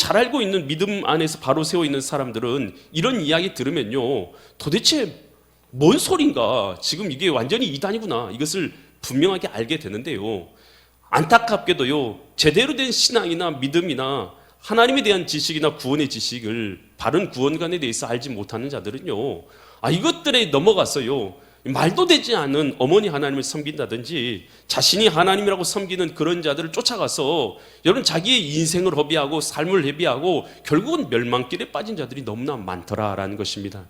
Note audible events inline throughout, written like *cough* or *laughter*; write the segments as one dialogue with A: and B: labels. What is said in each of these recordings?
A: 잘 알고 있는 믿음 안에서 바로 세워 있는 사람들은 이런 이야기 들으면요. 도대체 뭔 소린가? 지금 이게 완전히 이단이구나. 이것을 분명하게 알게 되는데요. 안타깝게도요. 제대로 된 신앙이나 믿음이나 하나님에 대한 지식이나 구원의 지식을 바른 구원관에 대해서 알지 못하는 자들은요. 아 이것들에 넘어갔어요. 말도 되지 않은 어머니 하나님을 섬긴다든지 자신이 하나님이라고 섬기는 그런 자들을 쫓아가서 여러분 자기의 인생을 허비하고 삶을 회비하고 결국은 멸망길에 빠진 자들이 너무나 많더라라는 것입니다.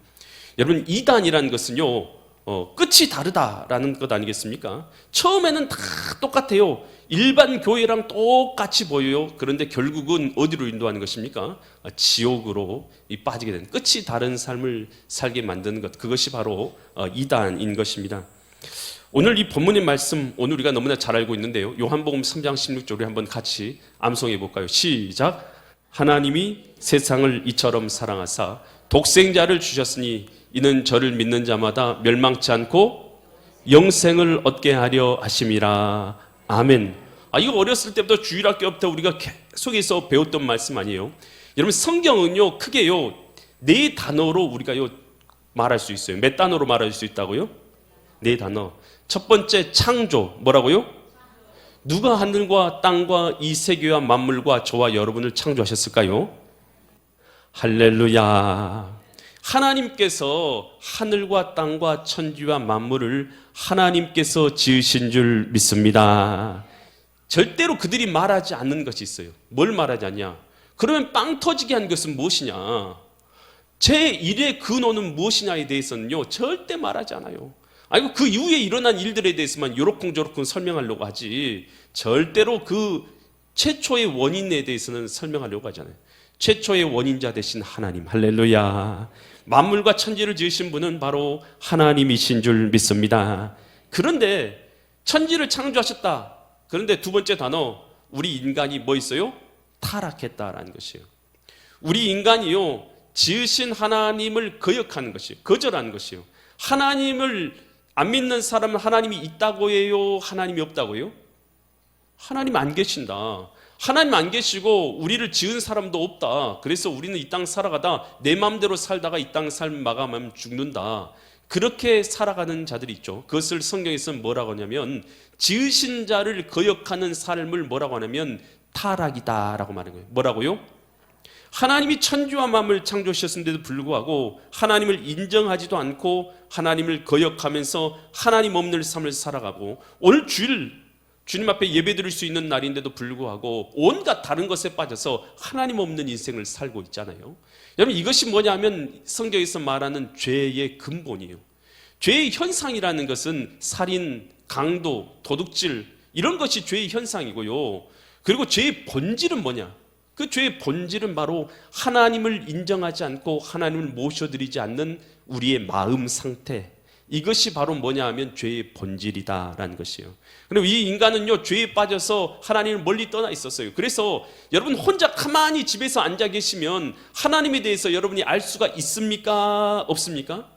A: 여러분 이단이라는 것은요 어, 끝이 다르다라는 것 아니겠습니까? 처음에는 다 똑같아요. 일반 교회랑 똑같이 보여요. 그런데 결국은 어디로 인도하는 것입니까? 아, 지옥으로 이 빠지게 되는 끝이 다른 삶을 살게 만드는 것 그것이 바로 어, 이단인 것입니다. 오늘 이 본문의 말씀 오늘 우리가 너무나 잘 알고 있는데요. 요한복음 3장 16절에 한번 같이 암송해 볼까요? 시작. 하나님이 세상을 이처럼 사랑하사 독생자를 주셨으니 이는 저를 믿는 자마다 멸망치 않고 영생을 얻게 하려 하심이라. 아멘. 아, 이거 어렸을 때부터 주일학교 부터 우리가 계속해서 배웠던 말씀 아니에요? 여러분, 성경은요, 크게요, 네 단어로 우리가 요, 말할 수 있어요. 몇 단어로 말할 수 있다고요? 네 단어. 첫 번째, 창조. 뭐라고요? 누가 하늘과 땅과 이 세계와 만물과 저와 여러분을 창조하셨을까요? 할렐루야. 하나님께서 하늘과 땅과 천지와 만물을 하나님께서 지으신 줄 믿습니다. 절대로 그들이 말하지 않는 것이 있어요. 뭘 말하지 않냐? 그러면 빵 터지게 한 것은 무엇이냐? 제 일의 근원은 무엇이냐에 대해서는요, 절대 말하지 않아요. 아이고, 그 이후에 일어난 일들에 대해서만 요렇쿵저렇쿵 설명하려고 하지, 절대로 그 최초의 원인에 대해서는 설명하려고 하잖아요. 최초의 원인자 되신 하나님, 할렐루야. 만물과 천지를 지으신 분은 바로 하나님이신 줄 믿습니다. 그런데 천지를 창조하셨다. 그런데 두 번째 단어, 우리 인간이 뭐 있어요? 타락했다라는 것이에요. 우리 인간이요, 지으신 하나님을 거역하는 것이에요. 거절하는 것이에요. 하나님을 안 믿는 사람은 하나님이 있다고 해요? 하나님이 없다고 해요? 하나님 안 계신다. 하나님 안 계시고 우리를 지은 사람도 없다. 그래서 우리는 이 땅 살아가다 내 마음대로 살다가 이 땅 삶 마감하면 죽는다. 그렇게 살아가는 자들이 있죠. 그것을 성경에서는 뭐라고 하냐면 지으신 자를 거역하는 삶을 뭐라고 하냐면 타락이다라고 말하는 거예요. 뭐라고요? 하나님이 천지와 만물 창조하셨는데도 불구하고 하나님을 인정하지도 않고 하나님을 거역하면서 하나님 없는 삶을 살아가고 오늘 주일 주님 앞에 예배 드릴 수 있는 날인데도 불구하고 온갖 다른 것에 빠져서 하나님 없는 인생을 살고 있잖아요. 여러분 이것이 뭐냐면 성경에서 말하는 죄의 근본이에요. 죄의 현상이라는 것은 살인, 강도, 도둑질 이런 것이 죄의 현상이고요. 그리고 죄의 본질은 뭐냐? 그 죄의 본질은 바로 하나님을 인정하지 않고 하나님을 모셔드리지 않는 우리의 마음 상태. 이것이 바로 뭐냐 하면 죄의 본질이다라는 것이에요. 그리고 이 인간은요, 죄에 빠져서 하나님을 멀리 떠나 있었어요. 그래서 여러분 혼자 가만히 집에서 앉아 계시면 하나님에 대해서 여러분이 알 수가 있습니까? 없습니까?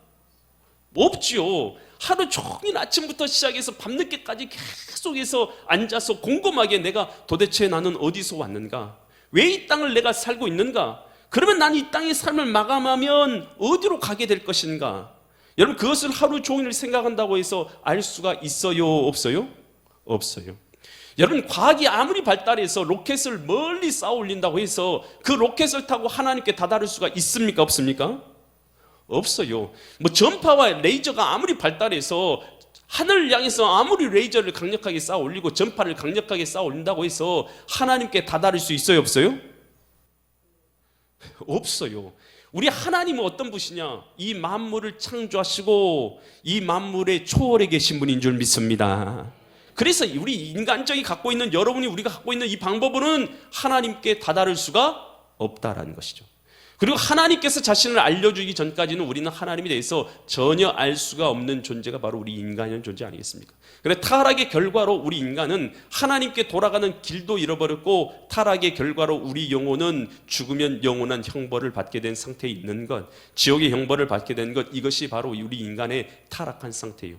A: 없지요. 하루 종일 아침부터 시작해서 밤늦게까지 계속해서 앉아서 곰곰하게 내가 도대체 나는 어디서 왔는가? 왜 이 땅을 내가 살고 있는가? 그러면 난 이 땅의 삶을 마감하면 어디로 가게 될 것인가? 여러분 그것을 하루 종일 생각한다고 해서 알 수가 있어요? 없어요? 없어요. 여러분 과학이 아무리 발달해서 로켓을 멀리 쌓아 올린다고 해서 그 로켓을 타고 하나님께 다다를 수가 있습니까? 없습니까? 없어요. 뭐 전파와 레이저가 아무리 발달해서 하늘을 향해서 아무리 레이저를 강력하게 쌓아 올리고 전파를 강력하게 쌓아 올린다고 해서 하나님께 다다를 수 있어요? 없어요? 없어요. 우리 하나님은 어떤 분이냐? 이 만물을 창조하시고 이 만물의 초월에 계신 분인 줄 믿습니다. 그래서 우리 인간적이 갖고 있는 여러분이 우리가 갖고 있는 이 방법으로는 하나님께 다다를 수가 없다라는 것이죠. 그리고 하나님께서 자신을 알려주기 전까지는 우리는 하나님에 대해서 전혀 알 수가 없는 존재가 바로 우리 인간이라는 존재 아니겠습니까? 그런데 타락의 결과로 우리 인간은 하나님께 돌아가는 길도 잃어버렸고 타락의 결과로 우리 영혼은 죽으면 영원한 형벌을 받게 된 상태에 있는 것, 지옥의 형벌을 받게 된 것, 이것이 바로 우리 인간의 타락한 상태예요.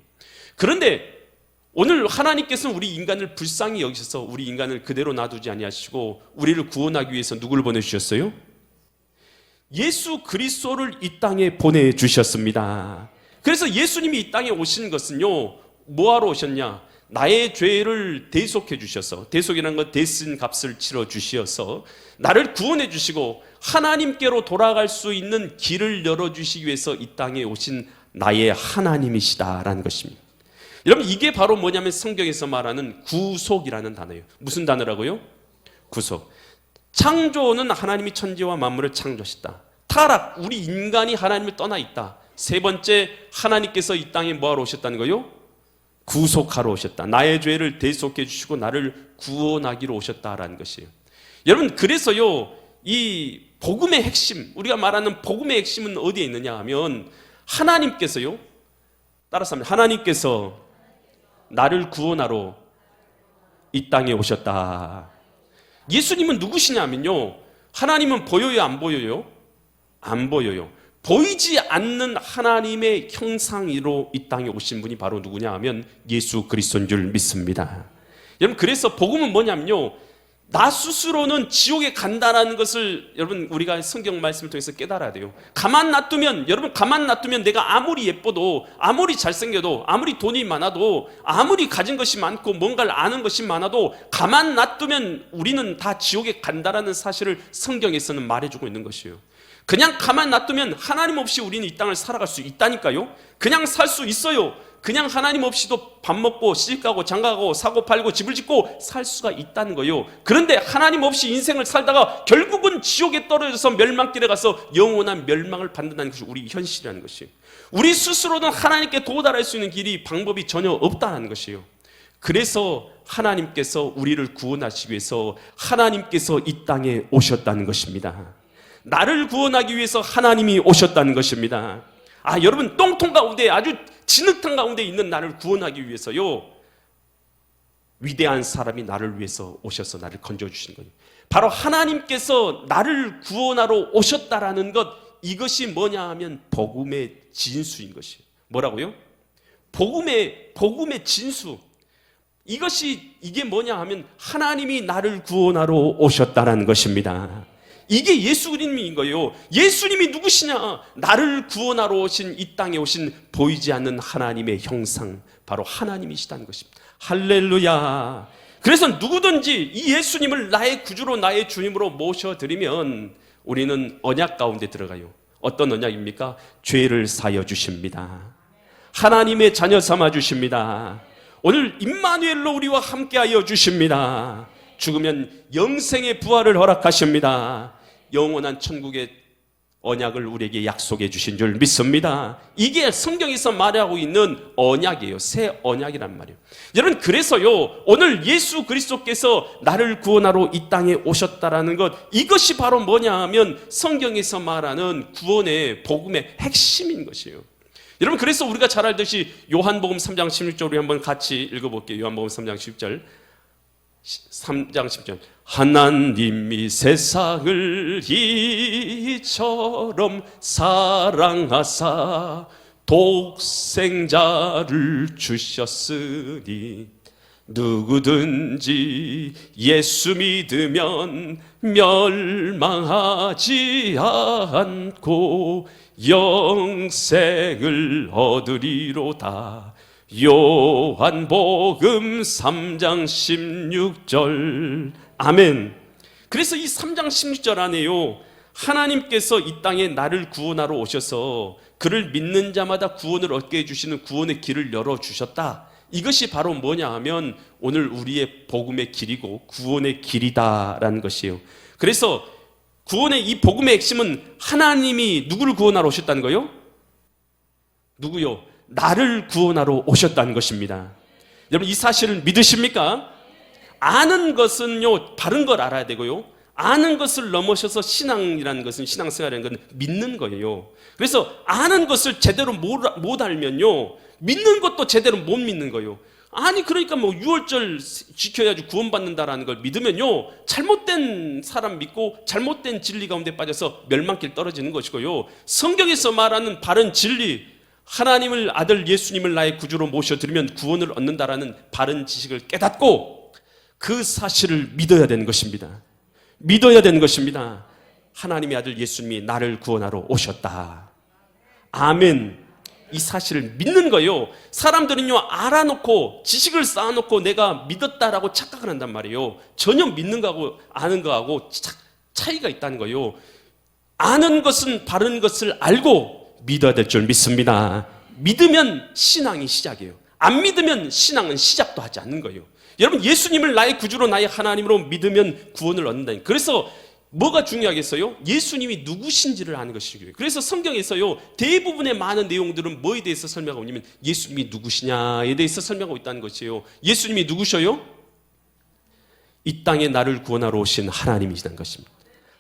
A: 그런데 오늘 하나님께서는 우리 인간을 불쌍히 여기셔서 우리 인간을 그대로 놔두지 아니하시고 우리를 구원하기 위해서 누구를 보내주셨어요? 예수 그리스도를 이 땅에 보내 주셨습니다. 그래서 예수님이 이 땅에 오신 것은요, 뭐 하러 오셨냐? 나의 죄를 대속해 주셔서, 대속이라는 건 대신 값을 치러 주시어서, 나를 구원해 주시고, 하나님께로 돌아갈 수 있는 길을 열어 주시기 위해서 이 땅에 오신 나의 하나님이시다라는 것입니다. 여러분, 이게 바로 뭐냐면 성경에서 말하는 구속이라는 단어예요. 무슨 단어라고요? 구속. 창조는 하나님이 천지와 만물을 창조하셨다. 타락, 우리 인간이 하나님을 떠나 있다. 세 번째, 하나님께서 이 땅에 뭐하러 오셨다는 거요? 구속하러 오셨다. 나의 죄를 대속해 주시고 나를 구원하기로 오셨다라는 것이에요. 여러분, 그래서요, 이 복음의 핵심, 우리가 말하는 복음의 핵심은 어디에 있느냐 하면 하나님께서요, 따라서 하면 하나님께서 나를 구원하러 이 땅에 오셨다. 예수님은 누구시냐면요. 하나님은 보여요, 안 보여요? 안 보여요. 보이지 않는 하나님의 형상으로 이 땅에 오신 분이 바로 누구냐 하면 예수 그리스도인 줄 믿습니다. 여러분, 그래서 복음은 뭐냐면요. 나 스스로는 지옥에 간다라는 것을 여러분 우리가 성경 말씀을 통해서 깨달아야 돼요. 가만 놔두면 여러분 가만 놔두면 내가 아무리 예뻐도 아무리 잘생겨도 아무리 돈이 많아도 아무리 가진 것이 많고 뭔가를 아는 것이 많아도 가만 놔두면 우리는 다 지옥에 간다라는 사실을 성경에서는 말해주고 있는 것이에요. 그냥 가만 놔두면 하나님 없이 우리는 이 땅을 살아갈 수 있다니까요. 그냥 살 수 있어요. 그냥 하나님 없이도 밥 먹고 시집 가고 장가가고 사고 팔고 집을 짓고 살 수가 있다는 거예요. 그런데 하나님 없이 인생을 살다가 결국은 지옥에 떨어져서 멸망길에 가서 영원한 멸망을 받는다는 것이 우리 현실이라는 것이에요. 우리 스스로는 하나님께 도달할 수 있는 길이 방법이 전혀 없다는 것이에요. 그래서 하나님께서 우리를 구원하시기 위해서 하나님께서 이 땅에 오셨다는 것입니다. 나를 구원하기 위해서 하나님이 오셨다는 것입니다. 아, 여러분, 똥통 가운데 아주 진흙탕 가운데 있는 나를 구원하기 위해서요. 위대한 사람이 나를 위해서 오셔서 나를 건져주신 거예요. 바로 하나님께서 나를 구원하러 오셨다라는 것, 이것이 뭐냐 하면 복음의 진수인 것이에요. 뭐라고요? 복음의, 복음의 진수. 이것이, 이게 뭐냐 하면 하나님이 나를 구원하러 오셨다라는 것입니다. 이게 예수님인 거예요. 예수님이 누구시냐? 나를 구원하러 오신 이 땅에 오신 보이지 않는 하나님의 형상, 바로 하나님이시다는 것입니다. 할렐루야. 그래서 누구든지 이 예수님을 나의 구주로 나의 주님으로 모셔드리면 우리는 언약 가운데 들어가요. 어떤 언약입니까? 죄를 사여 주십니다. 하나님의 자녀 삼아 주십니다. 오늘 임마누엘로 우리와 함께하여 주십니다. 죽으면 영생의 부활을 허락하십니다. 영원한 천국의 언약을 우리에게 약속해 주신 줄 믿습니다. 이게 성경에서 말하고 있는 언약이에요. 새 언약이란 말이에요. 여러분 그래서요. 오늘 예수 그리스도께서 나를 구원하러 이 땅에 오셨다라는 것 이것이 바로 뭐냐 하면 성경에서 말하는 구원의 복음의 핵심인 것이에요. 여러분 그래서 우리가 잘 알듯이 요한복음 3장 16절 우리 한번 같이 읽어 볼게요. 요한복음 3장 16절 3장 10절 하나님이 세상을 이처럼 사랑하사 독생자를 주셨으니 누구든지 예수 믿으면 멸망하지 않고 영생을 얻으리로다. 요한복음 3장 16절. 아멘. 그래서 이 3장 16절 안에요. 하나님께서 이 땅에 나를 구원하러 오셔서 그를 믿는 자마다 구원을 얻게 해주시는 구원의 길을 열어주셨다. 이것이 바로 뭐냐 하면 오늘 우리의 복음의 길이고 구원의 길이다라는 것이에요. 그래서 구원의 이 복음의 핵심은 하나님이 누구를 구원하러 오셨다는 거요? 누구요? 나를 구원하러 오셨다는 것입니다. 여러분 이 사실을 믿으십니까? 아는 것은요 바른 걸 알아야 되고요. 아는 것을 넘어서서 신앙이라는 것은 신앙생활이라는 것은 믿는 거예요. 그래서 아는 것을 제대로 못, 못 알면요 믿는 것도 제대로 못 믿는 거예요. 아니 그러니까 뭐 유월절 지켜야지 구원받는다라는 걸 믿으면요 잘못된 사람 믿고 잘못된 진리 가운데 빠져서 멸망길 떨어지는 것이고요 성경에서 말하는 바른 진리 하나님을 아들 예수님을 나의 구주로 모셔드리면 구원을 얻는다라는 바른 지식을 깨닫고 그 사실을 믿어야 되는 것입니다. 믿어야 되는 것입니다. 하나님의 아들 예수님이 나를 구원하러 오셨다. 아멘. 이 사실을 믿는 거예요. 사람들은요, 알아놓고, 지식을 쌓아놓고 내가 믿었다라고 착각을 한단 말이에요. 전혀 믿는 거하고 아는 거하고 차, 차이가 있다는 거예요. 아는 것은 바른 것을 알고 믿어야 될 줄 믿습니다. 믿으면 신앙이 시작이에요. 안 믿으면 신앙은 시작도 하지 않는 거예요. 여러분, 예수님을 나의 구주로 나의 하나님으로 믿으면 구원을 얻는다. 그래서 뭐가 중요하겠어요? 예수님이 누구신지를 아는 것이 중요해요. 그래서 성경에서요, 대부분의 많은 내용들은 뭐에 대해서 설명하고 있냐면 예수님이 누구시냐에 대해서 설명하고 있다는 것이에요. 예수님이 누구셔요? 이 땅에 나를 구원하러 오신 하나님이시다는 것입니다.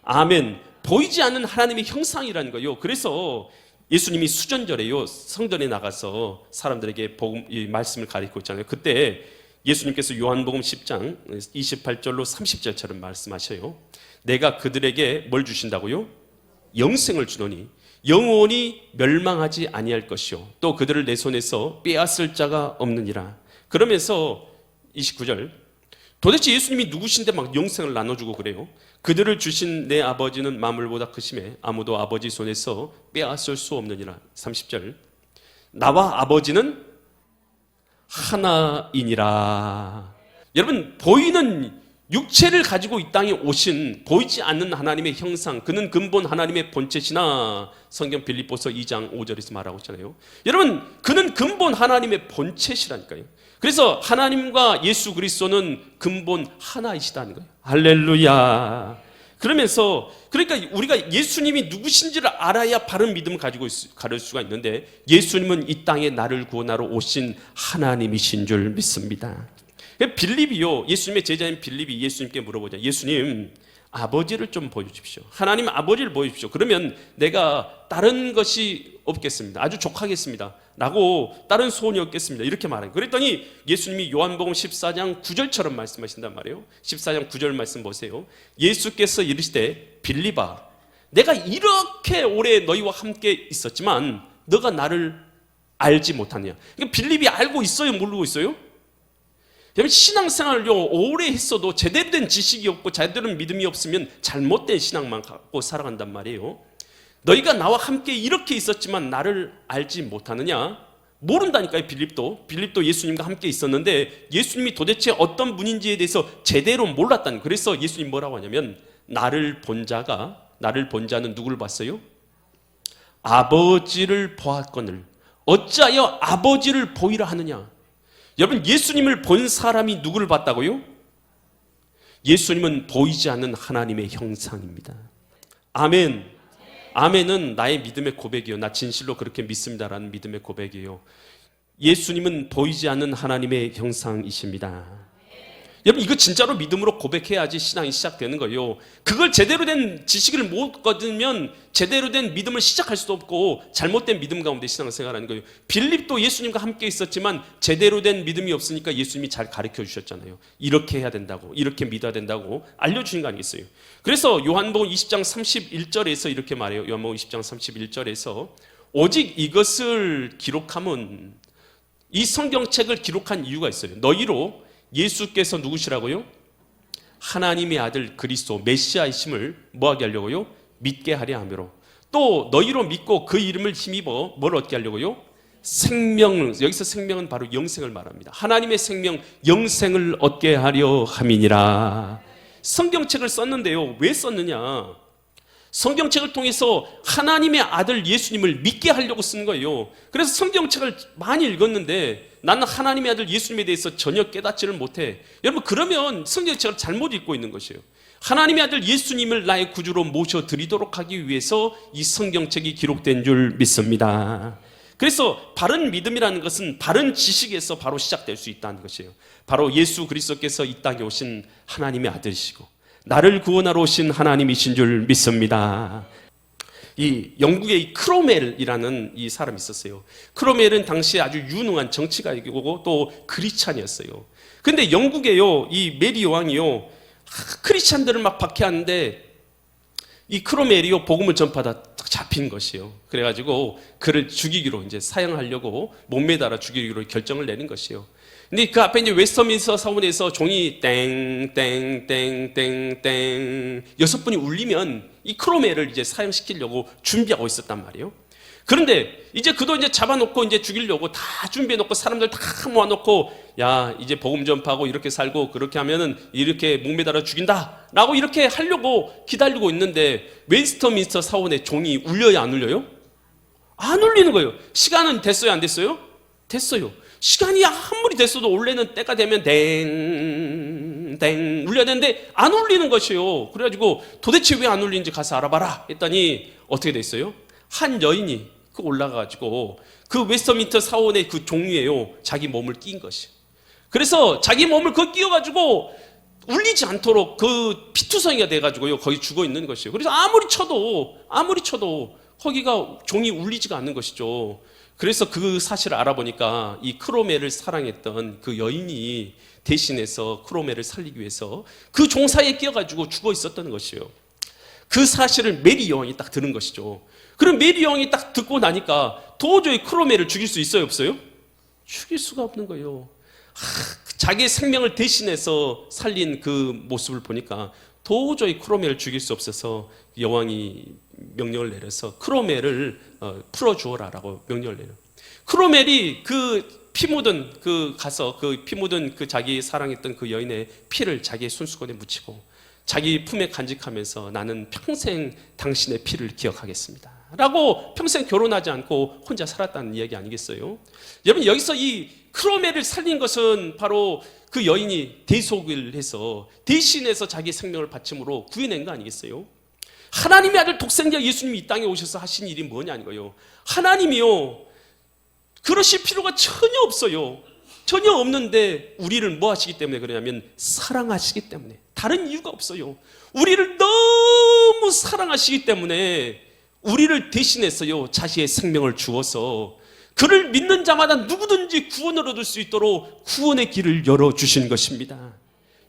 A: 아멘. 보이지 않는 하나님의 형상이라는 거예요. 그래서 예수님이 수전절에요, 성전에 나가서 사람들에게 복음, 이 말씀을 가리고 있잖아요. 그때 예수님께서 요한복음 10장 28절로 30절처럼 말씀하셔요. 내가 그들에게 뭘 주신다고요? 영생을 주노니 영원히 멸망하지 아니할 것이요 또 그들을 내 손에서 빼앗을 자가 없느니라. 그러면서 29절 도대체 예수님이 누구신데 막 영생을 나눠주고 그래요? 그들을 주신 내 아버지는 만물보다 크심에 아무도 아버지 손에서 빼앗을 수 없느니라. 30절 나와 아버지는 하나이니라. 여러분 보이는 육체를 가지고 이 땅에 오신 보이지 않는 하나님의 형상, 그는 근본 하나님의 본체시나 성경 빌립보서 2장 5절에서 말하고 있잖아요. 여러분, 그는 근본 하나님의 본체시라니까요. 그래서 하나님과 예수 그리스도는 근본 하나이시다는 거예요. 할렐루야. 그러면서 그러니까 우리가 예수님이 누구신지를 알아야 바른 믿음을 가지고 있, 가를 수가 있는데 예수님은 이 땅에 나를 구원하러 오신 하나님이신 줄 믿습니다. 빌립이요. 예수님의 제자인 빌립이 예수님께 물어보자. 예수님 아버지를 좀 보여주십시오. 하나님 아버지를 보여주십시오. 그러면 내가 다른 것이 없겠습니다. 아주 족하겠습니다. 라고 다른 소원이 없겠습니다. 이렇게 말해요. 그랬더니 예수님이 요한복음 14장 9절처럼 말씀하신단 말이에요. 14장 9절 말씀 보세요. 예수께서 이르시되 빌립아 내가 이렇게 오래 너희와 함께 있었지만 너가 나를 알지 못하냐? 그러니까 빌립이 알고 있어요? 모르고 있어요 여러분 신앙생활을요 오래 했어도 제대로 된 지식이 없고 제대로 된 믿음이 없으면 잘못된 신앙만 갖고 살아간단 말이에요. 너희가 나와 함께 이렇게 있었지만 나를 알지 못하느냐? 모른다니까요 빌립도 빌립도 예수님과 함께 있었는데 예수님이 도대체 어떤 분인지에 대해서 제대로 몰랐다는 그래서 예수님 뭐라고 하냐면 나를 본 자가 나를 본 자는 누구를 봤어요? 아버지를 보았거늘 어찌하여 아버지를 보이라 하느냐 여러분 예수님을 본 사람이 누구를 봤다고요? 예수님은 보이지 않는 하나님의 형상입니다. 아멘. 아멘은 나의 믿음의 고백이요. 나 진실로 그렇게 믿습니다라는 믿음의 고백이에요. 예수님은 보이지 않는 하나님의 형상이십니다. 여러분 이거 진짜로 믿음으로 고백해야지 신앙이 시작되는 거예요. 그걸 제대로 된 지식을 못 거두면 제대로 된 믿음을 시작할 수도 없고 잘못된 믿음 가운데 신앙생활하는 거예요. 빌립도 예수님과 함께 있었지만 제대로 된 믿음이 없으니까 예수님이 잘 가르쳐 주셨잖아요. 이렇게 해야 된다고, 이렇게 믿어야 된다고 알려주신 거 아니겠어요? 그래서 요한복음 20장 31절에서 이렇게 말해요. 요한복음 20장 31절에서 오직 이것을 기록하면 이 성경책을 기록한 이유가 있어요. 너희로 예수께서 누구시라고요? 하나님의 아들 그리스도 메시아이심을 뭐하게 하려고요? 믿게 하려 함으로 또 너희로 믿고 그 이름을 힘입어 뭘 얻게 하려고요? 생명 여기서 생명은 바로 영생을 말합니다. 하나님의 생명 영생을 얻게 하려 함이니라. 성경책을 썼는데요. 왜 썼느냐? 성경책을 통해서 하나님의 아들 예수님을 믿게 하려고 쓴 거예요. 그래서 성경책을 많이 읽었는데 나는 하나님의 아들 예수님에 대해서 전혀 깨닫지를 못해. 여러분 그러면 성경책을 잘못 읽고 있는 것이에요. 하나님의 아들 예수님을 나의 구주로 모셔 드리도록 하기 위해서 이 성경책이 기록된 줄 믿습니다. 그래서 바른 믿음이라는 것은 바른 지식에서 바로 시작될 수 있다는 것이에요. 바로 예수 그리스도께서 이 땅에 오신 하나님의 아들이시고 나를 구원하러 오신 하나님이신 줄 믿습니다. 이 영국의 이 크로멜이라는 이 사람이 있었어요. 크로멜은 당시에 아주 유능한 정치가이고 또 크리스찬이었어요. 근데 영국에요, 이 메리 왕이요, 크리스찬들을 막 박해하는데 이 크로멜이요, 복음을 전파하다 잡힌 것이요. 그래가지고 그를 죽이기로 이제 사형하려고 몸매달아 죽이기로 결정을 내린 것이요. 근데 그 앞에 이제 웨스터민스터 사원에서 종이 땡땡땡땡땡 여섯 분이 울리면 이 크로메를 이제 사형시키려고 준비하고 있었단 말이에요. 그런데 이제 그도 이제 잡아놓고 이제 죽이려고 다 준비해놓고 사람들 다 모아놓고 야 이제 복음 전파하고 이렇게 살고 그렇게 하면은 이렇게 목매달아 죽인다라고 이렇게 하려고 기다리고 있는데 웨스터민스터 사원의 종이 울려야 안 울려요? 안 울리는 거예요. 시간은 됐어요 안 됐어요? 됐어요. 시간이 아무리 됐어도 원래는 때가 되면 댕 댕 울려야 되는데 안 울리는 것이에요. 그래가지고 도대체 왜 안 울리는지 가서 알아봐라 했더니 어떻게 됐어요? 한 여인이 그 올라가가지고 그 웨스터민터 사원의 그 종이에요. 자기 몸을 낀 것이. 그래서 자기 몸을 그 끼워가지고 울리지 않도록 그 피투성이가 돼가지고요. 거기 죽어 있는 것이에요. 그래서 아무리 쳐도 아무리 쳐도 거기가 종이 울리지가 않는 것이죠. 그래서 그 사실을 알아보니까 이 크로메를 사랑했던 그 여인이 대신해서 크로메를 살리기 위해서 그 종사에 끼어가지고 죽어 있었던 것이에요. 그 사실을 메리 여왕이 딱 들은 것이죠. 그럼 메리 여왕이 딱 듣고 나니까 도저히 크로메를 죽일 수 있어요, 없어요? 죽일 수가 없는 거예요. 하, 자기 생명을 대신해서 살린 그 모습을 보니까 도저히 크로메를 죽일 수 없어서 여왕이 명령을 내려서 크로멜을 어, 풀어 주어라라고 명령을 내려. 크로멜이 그 피 묻은 그 가서 그 피 묻은 그 자기 사랑했던 그 여인의 피를 자기의 손수건에 묻히고 자기 품에 간직하면서 나는 평생 당신의 피를 기억하겠습니다. 라고 평생 결혼하지 않고 혼자 살았다는 이야기 아니겠어요? 여러분 여기서 이 크로멜을 살린 것은 바로 그 여인이 대속을 해서 대신해서 자기 생명을 바침으로 구해낸 거 아니겠어요? 하나님의 아들 독생자 예수님이 이 땅에 오셔서 하신 일이 뭐냐 이거요. 하나님이요. 그러실 필요가 전혀 없어요. 전혀 없는데 우리를 뭐 하시기 때문에 그러냐면 사랑하시기 때문에 다른 이유가 없어요. 우리를 너무 사랑하시기 때문에 우리를 대신해서요 자신의 생명을 주어서 그를 믿는 자마다 누구든지 구원을 얻을 수 있도록 구원의 길을 열어 주신 것입니다.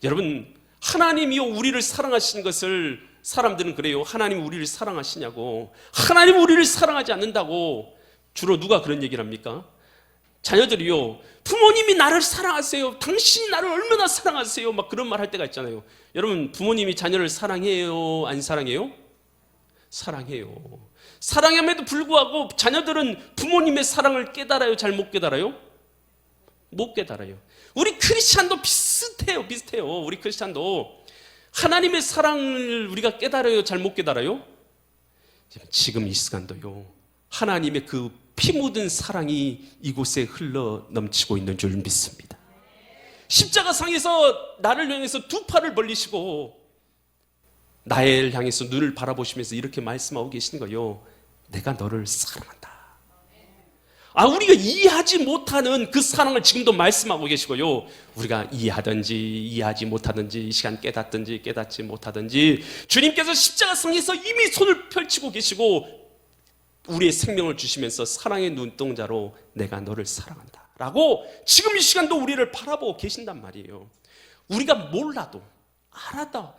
A: 여러분 하나님이요 우리를 사랑하신 것을 사람들은 그래요. 하나님 우리를 사랑하시냐고. 하나님 우리를 사랑하지 않는다고 주로 누가 그런 얘기를 합니까? 자녀들이요. 부모님이 나를 사랑하세요. 당신이 나를 얼마나 사랑하세요. 막 그런 말 할 때가 있잖아요. 여러분, 부모님이 자녀를 사랑해요? 안 사랑해요? 사랑해요. 사랑함에도 불구하고 자녀들은 부모님의 사랑을 깨달아요? 잘 못 깨달아요? 못 깨달아요. 우리 크리스찬도 비슷해요. 비슷해요. 우리 크리스찬도 하나님의 사랑을 우리가 깨달아요? 잘 못 깨달아요? 지금 이 시간도요. 하나님의 그 피 묻은 사랑이 이곳에 흘러 넘치고 있는 줄 믿습니다. 십자가 상에서 나를 향해서 두 팔을 벌리시고 나를 향해서 눈을 바라보시면서 이렇게 말씀하고 계시는 거요. 내가 너를 사랑한다. 아, 우리가 이해하지 못하는 그 사랑을 지금도 말씀하고 계시고요. 우리가 이해하든지 이해하지 못하든지 이 시간 깨닫든지 깨닫지 못하든지 주님께서 십자가상에서 이미 손을 펼치고 계시고 우리의 생명을 주시면서 사랑의 눈동자로 내가 너를 사랑한다. 라고 지금 이 시간도 우리를 바라보고 계신단 말이에요. 우리가 몰라도 알아도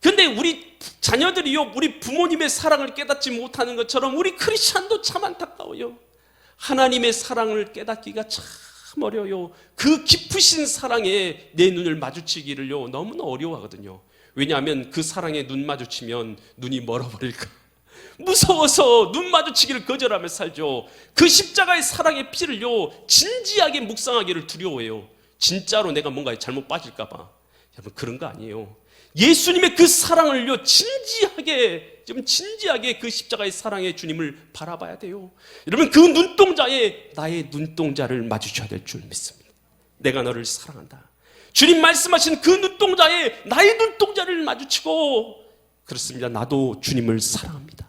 A: 근데 우리 자녀들이요, 우리 부모님의 사랑을 깨닫지 못하는 것처럼 우리 크리스찬도 참 안타까워요. 하나님의 사랑을 깨닫기가 참 어려워요. 그 깊으신 사랑에 내 눈을 마주치기를요, 너무나 어려워하거든요. 왜냐하면 그 사랑에 눈 마주치면 눈이 멀어버릴까. *laughs* 무서워서 눈 마주치기를 거절하며 살죠. 그 십자가의 사랑의 피를요, 진지하게 묵상하기를 두려워해요. 진짜로 내가 뭔가에 잘못 빠질까봐. 여러분, 그런 거 아니에요. 예수님의 그 사랑을요, 진지하게, 좀 진지하게 그 십자가의 사랑의 주님을 바라봐야 돼요. 여러분, 그 눈동자에 나의 눈동자를 마주쳐야 될 줄 믿습니다. 내가 너를 사랑한다. 주님 말씀하신 그 눈동자에 나의 눈동자를 마주치고, 그렇습니다. 나도 주님을 사랑합니다.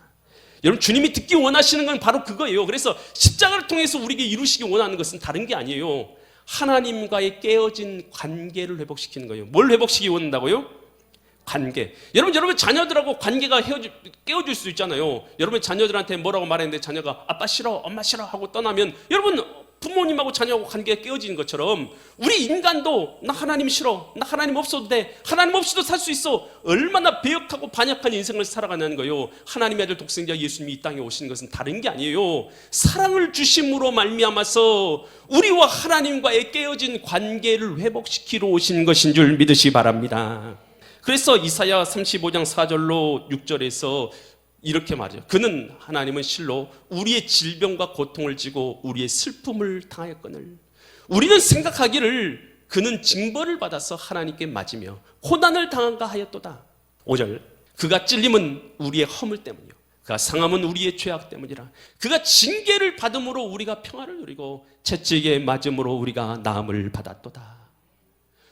A: 여러분 주님이 듣기 원하시는 건 바로 그거예요. 그래서 십자가를 통해서 우리에게 이루시기 원하는 것은 다른 게 아니에요. 하나님과의 깨어진 관계를 회복시키는 거예요. 뭘 회복시키기 원한다고요? 관계. 여러분, 여러분 자녀들하고 관계가 헤어지, 깨어질 수 있잖아요. 여러분 자녀들한테 뭐라고 말했는데 자녀가 아빠 싫어, 엄마 싫어 하고 떠나면 여러분 부모님하고 자녀하고 관계가 깨어지는 것처럼 우리 인간도 나 하나님 싫어. 나 하나님 없어도 돼. 하나님 없이도 살 수 있어. 얼마나 배역하고 반역한 인생을 살아가는 거요. 하나님의 아들 독생자 예수님이 이 땅에 오신 것은 다른 게 아니에요. 사랑을 주심으로 말미암아서 우리와 하나님과의 깨어진 관계를 회복시키러 오신 것인 줄 믿으시 바랍니다. 그래서 이사야 35장 4절로 6절에서 이렇게 말해요. 그는 하나님은 실로 우리의 질병과 고통을 지고 우리의 슬픔을 당하였거늘. 우리는 생각하기를 그는 징벌을 받아서 하나님께 맞으며 고난을 당한가 하였도다. 5절. 그가 찔림은 우리의 허물 때문이요. 그가 상함은 우리의 죄악 때문이라. 그가 징계를 받음으로 우리가 평화를 누리고 채찍에 맞음으로 우리가 나음을 받았도다.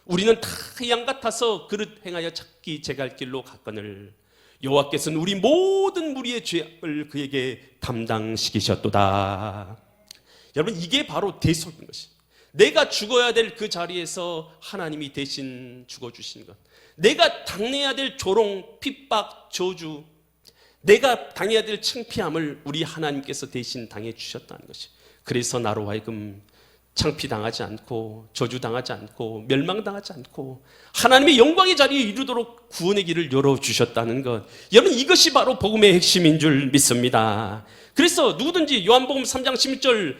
A: 우리는 다 양 같아서 그릇 행하여 찾기 제갈 길로 갔거늘 여호와께서는 우리 모든 무리의 죄악을 그에게 담당시키셨도다. 여러분 이게 바로 대속인 것이. 내가 죽어야 될 그 자리에서 하나님이 대신 죽어 주신 것. 내가 당해야 될 조롱, 핍박, 저주, 내가 당해야 될 창피함을 우리 하나님께서 대신 당해 주셨다는 것이. 그래서 나로 하여금 창피당하지 않고 저주당하지 않고 멸망당하지 않고 하나님의 영광의 자리에 이르도록 구원의 길을 열어주셨다는 것 여러분 이것이 바로 복음의 핵심인 줄 믿습니다 그래서 누구든지 요한복음 3장 16절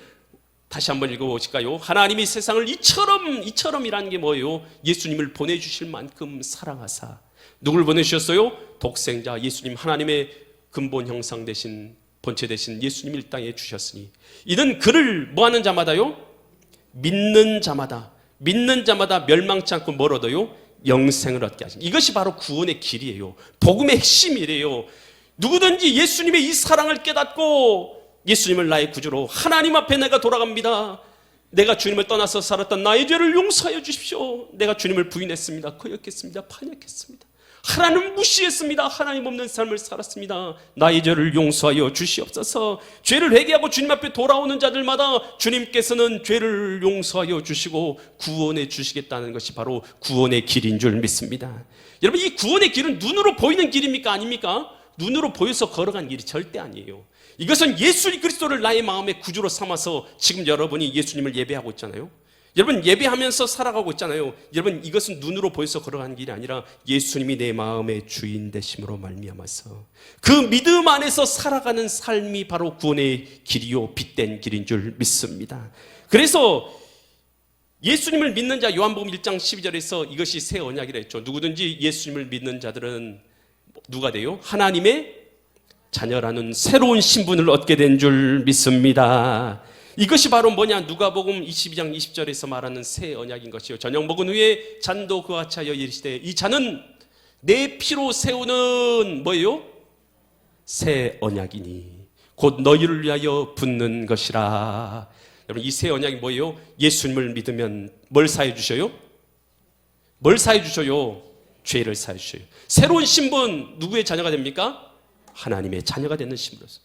A: 다시 한번 읽어보실까요? 하나님이 세상을 이처럼 이처럼이라는 게 뭐예요? 예수님을 보내주실 만큼 사랑하사 누굴 보내주셨어요? 독생자 예수님 하나님의 근본 형상 되신 본체 되신 예수님을 이 땅에 주셨으니 이는 그를 뭐하는 자마다요? 믿는 자마다 믿는 자마다 멸망치 않고 뭘 얻어요? 영생을 얻게 하신 이것이 바로 구원의 길이에요. 복음의 핵심이래요. 누구든지 예수님의 이 사랑을 깨닫고 예수님을 나의 구주로 하나님 앞에 내가 돌아갑니다. 내가 주님을 떠나서 살았던 나의 죄를 용서하여 주십시오. 내가 주님을 부인했습니다. 거역했습니다. 반역했습니다. 하나님 무시했습니다. 하나님 없는 삶을 살았습니다. 나의 죄를 용서하여 주시옵소서. 죄를 회개하고 주님 앞에 돌아오는 자들마다 주님께서는 죄를 용서하여 주시고 구원해 주시겠다는 것이 바로 구원의 길인 줄 믿습니다. 여러분 이 구원의 길은 눈으로 보이는 길입니까 아닙니까? 눈으로 보여서 걸어간 길이 절대 아니에요. 이것은 예수 그리스도를 나의 마음의 구주로 삼아서 지금 여러분이 예수님을 예배하고 있잖아요. 여러분 예배하면서 살아가고 있잖아요. 여러분 이것은 눈으로 보여서 걸어가는 길이 아니라 예수님이 내 마음의 주인 되심으로 말미암아서 그 믿음 안에서 살아가는 삶이 바로 구원의 길이요 빛된 길인 줄 믿습니다. 그래서 예수님을 믿는 자 요한복음 1장 12절에서 이것이 새 언약이라 했죠. 누구든지 예수님을 믿는 자들은 누가 돼요? 하나님의 자녀라는 새로운 신분을 얻게 된 줄 믿습니다. 이것이 바로 뭐냐? 누가복음 22장 20절에서 말하는 새 언약인 것이요. 저녁 먹은 후에 잔도 그와 차여 이르시되 이 잔은 내 피로 세우는 뭐예요? 새 언약이니 곧 너희를 위하여 붓는 것이라. 여러분 이 새 언약이 뭐예요? 예수님을 믿으면 뭘 사해 주셔요? 뭘 사해 주셔요? 죄를 사해 주셔요. 새로운 신분 누구의 자녀가 됩니까? 하나님의 자녀가 되는 신분으로서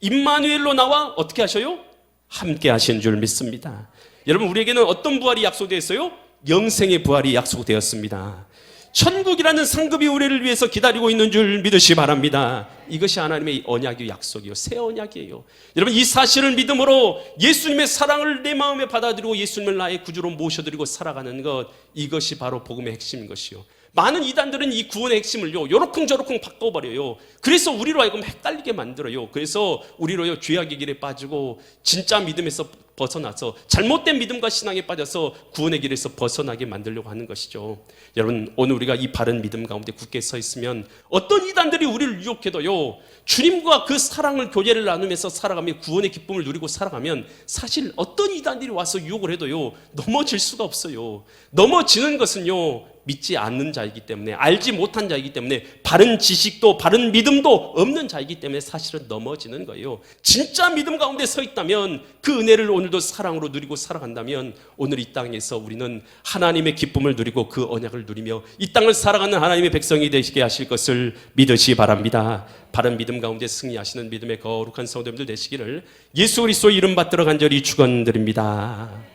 A: 임마누엘로 나와 어떻게 하셔요? 함께 하신 줄 믿습니다. 여러분 우리에게는 어떤 부활이 약속되었어요? 영생의 부활이 약속되었습니다. 천국이라는 상급이 우리를 위해서 기다리고 있는 줄 믿으시 바랍니다. 이것이 하나님의 언약의 약속이요. 새 언약이에요. 여러분, 이 사실을 믿음으로 예수님의 사랑을 내 마음에 받아들이고 예수님을 나의 구주로 모셔드리고 살아가는 것, 이것이 바로 복음의 핵심인 것이요. 많은 이단들은 이 구원의 핵심을요, 요렇쿵저렇쿵 바꿔버려요. 그래서 우리로 하여금 헷갈리게 만들어요. 그래서 우리로요, 죄악의 길에 빠지고, 진짜 믿음에서 벗어나서, 잘못된 믿음과 신앙에 빠져서 구원의 길에서 벗어나게 만들려고 하는 것이죠. 여러분, 오늘 우리가 이 바른 믿음 가운데 굳게 서 있으면, 어떤 이단들이 우리를 유혹해도요, 주님과 그 사랑을 교제를 나누면서 살아가며 구원의 기쁨을 누리고 살아가면, 사실 어떤 이단들이 와서 유혹을 해도요, 넘어질 수가 없어요. 넘어지는 것은요, 믿지 않는 자이기 때문에 알지 못한 자이기 때문에 바른 지식도 바른 믿음도 없는 자이기 때문에 사실은 넘어지는 거예요. 진짜 믿음 가운데 서 있다면 그 은혜를 오늘도 사랑으로 누리고 살아간다면 오늘 이 땅에서 우리는 하나님의 기쁨을 누리고 그 언약을 누리며 이 땅을 살아가는 하나님의 백성이 되시게 하실 것을 믿으시 바랍니다. 바른 믿음 가운데 승리하시는 믿음의 거룩한 성도님들 되시기를 예수 그리스도 이름 받들어 간절히 축원드립니다.